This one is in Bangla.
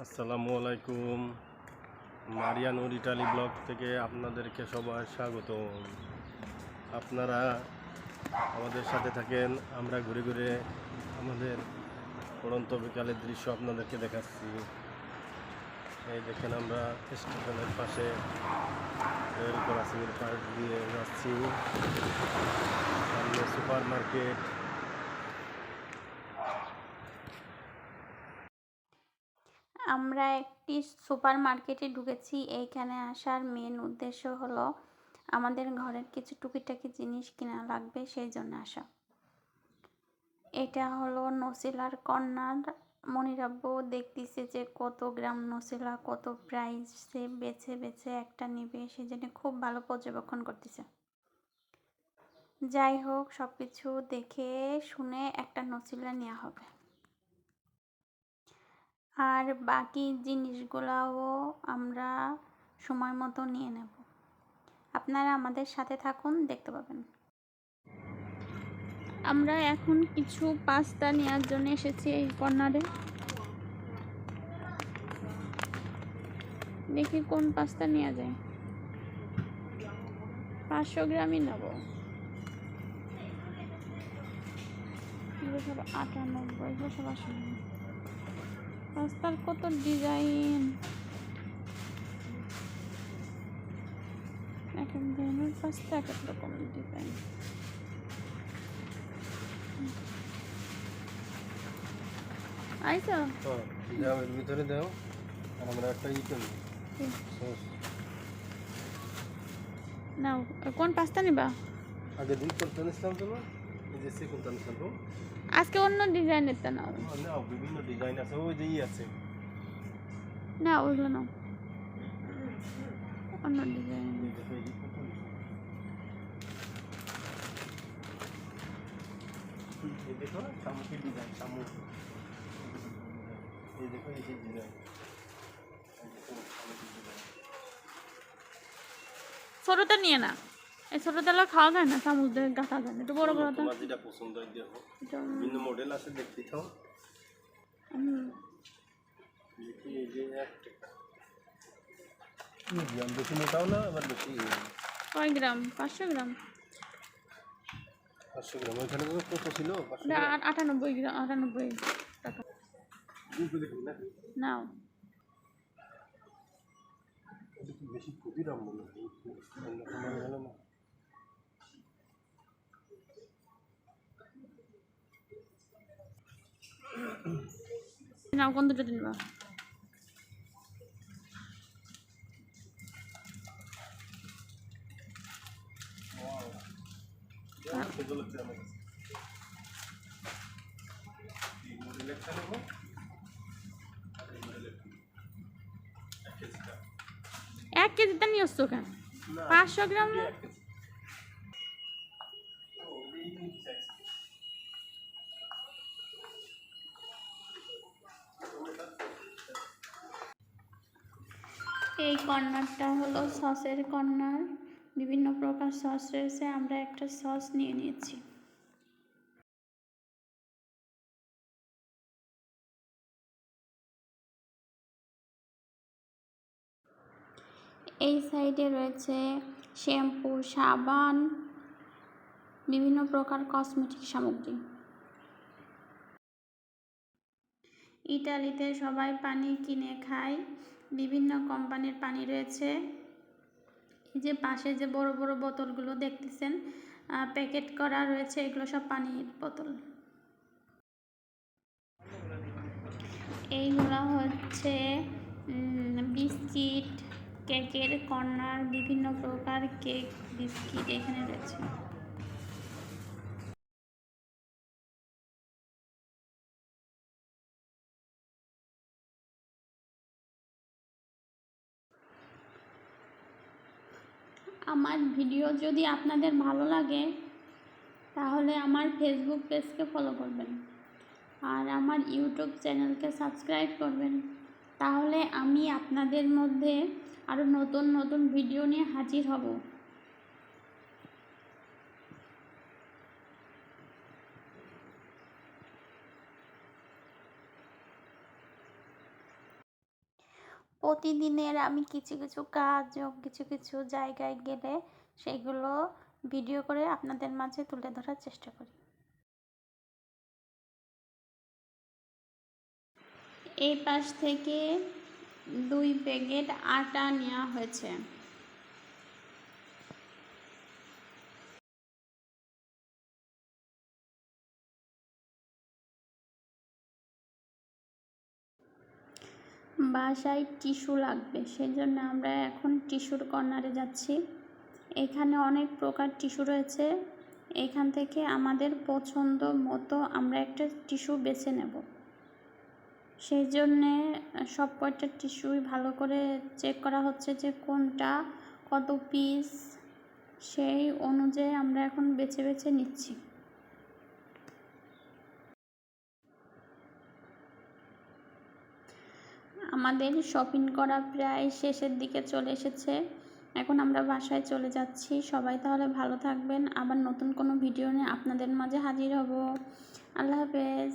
আসসালামু আলাইকুম। মারিয়ানুর ইটালি ব্লগ থেকে আপনাদেরকে সবাই স্বাগত আপনারা আমাদের সাথে থাকেন, আমরা ঘুরে ঘুরে আমাদের পড়ন্ত বিকালের দৃশ্য আপনাদেরকে দেখাচ্ছি। এই দেখেন আমরা স্টেশনের পাশে রেল ক্রসিংয়ের পাশ দিয়ে যাচ্ছি। সামনে সুপার মার্কেট আমরা একটি সুপার মার্কেটে ঢুকেছি। এইখানে আসার মেন উদ্দেশ্য হলো আমাদের ঘরের কিছু টুকিটাকি জিনিস কিনা লাগবে, সেই জন্য আসা। এটা হলো নসিলার কর্নার মনিরাব্বু দেখতেছে যে কত গ্রাম নসিলা, কত প্রাইসে বেছে বেছে একটা নিবে, সেই জন্য খুব ভালো পর্যবেক্ষণ করতেছে। যাই হোক সব কিছু দেখে শুনে একটা নসিলা নেওয়া হবে। আর বাকি জিনিসগুলাও আমরা সময় মতো নিয়ে নেব। আপনারা আমাদের সাথে থাকুন, দেখতে পাবেন। আমরা এখন কিছু পাস্তা নেওয়ার জন্য এসেছি এই কর্নারে। দেখি কোন পাস্তা নেওয়া যায়। পাঁচশো গ্রামই নেব। আটানব্বই, এগুলো সব আসলে পাস্তার কত ডিজাইন এক এক ধরনের পাস্তা এক এক রকম ডিজাইন আইসো। হ্যাঁ দাও এর ভিতরে দাও আর আমরা একটা ই করি সস নাও কোন পাস্তা নিবা? আগে দিন করতে নিছিলাম তো এই যে সে করতে নিছিলাম আজকে অন্য ডিজাইনের তা নাও। নাও বিভিন্ন ডিজাইন আছে ওই যে ই আছে। না ওইগুলো নাও। অন্য ডিজাইন দেখো শামুকের ডিজাইন শামুক। এই দেখো এই যে ডিজাইন ছোটটা নিয়ে না এই হলো খাওয়া যায় না? চামচ দিয়ে গাঁথা যায় না একটু বড় বড় তোমার যেটা পছন্দ হয় দেখো। বিভিন্ন মডেল আছে দেখতে থাও দেখি এই যে এক টাকা। মিডিয়াম বেশি মোটাও না আবার বেশি? কয় গ্রাম? পাঁচশো গ্রাম। পাঁচশো গ্রাম। ওইখানে তো কত ছিল? আটানব্বই গ্রাম আটানব্বই টাকা। না? নাও। বেশি মনে হয় অন্য কোনো গেল না নাও কোন দুটো নিবা। এক কেজিটা নিয়ে আসছো কেন পাঁচশো গ্রাম না? এক কেজি। ও, এই size। এই কর্নারটা হলো সসের কর্নার। বিভিন্ন প্রকার সস রয়েছে, আমরা একটা সস নিয়ে নিয়েছি। এই সাইডে রয়েছে শ্যাম্পু, সাবান, বিভিন্ন প্রকার কসমেটিক সামগ্রী। ইটালিতে সবাই পানি কিনে খায়। বিভিন্ন কোম্পানির পানি রয়েছে। এই যে পাশে যে বড় বড় বোতলগুলো দেখতেছেন প্যাকেট করা রয়েছে, এগুলো সব পানির বোতল। এইগুলো হচ্ছে বিস্কিট, কেকের কর্নার, বিভিন্ন প্রকার কেক, বিস্কিট এখানে রয়েছে। আমার ভিডিও যদি আপনাদের ভালো লাগে, তাহলে আমার ফেসবুক পেজকে ফলো করবেন। আর আমার ইউটিউব চ্যানেলকে সাবস্ক্রাইব করবেন। তাহলে আমি আপনাদের মধ্যে আরও নতুন নতুন ভিডিও নিয়ে হাজির হব। প্রতিদিনের আমি কিছু কিছু কাজ কিছু কিছু জায়গায় গেলে সেগুলো ভিডিও করে আপনাদের মাঝে তুলে ধরার চেষ্টা করি। এই পাশ থেকে দুই প্যাকেট আটা নেওয়া হয়েছে। বাসায় টিস্যু লাগবে, সেজন্য আমরা এখন টিস্যুর কর্নারে যাচ্ছি। এখানে অনেক প্রকার টিস্যু রয়েছে। এখান থেকে আমাদের পছন্দ মতো আমরা একটা টিস্যু বেছে নেব। সেই জন্যে সব কয়টা টিস্যুই ভালো করে চেক করা হচ্ছে যে কোনটা, কত পিস, সেই অনুযায়ী আমরা এখন বেছে বেছে নিচ্ছি। আমাদের শপিং করা প্রায় শেষের দিকে চলে এসেছে। এখন আমরা বাসায় চলে যাচ্ছি। সবাই তাহলে ভালো থাকবেন। আবার নতুন কোনো ভিডিও নিয়ে আপনাদের মাঝে হাজির হব। আল্লাহ হাফেজ।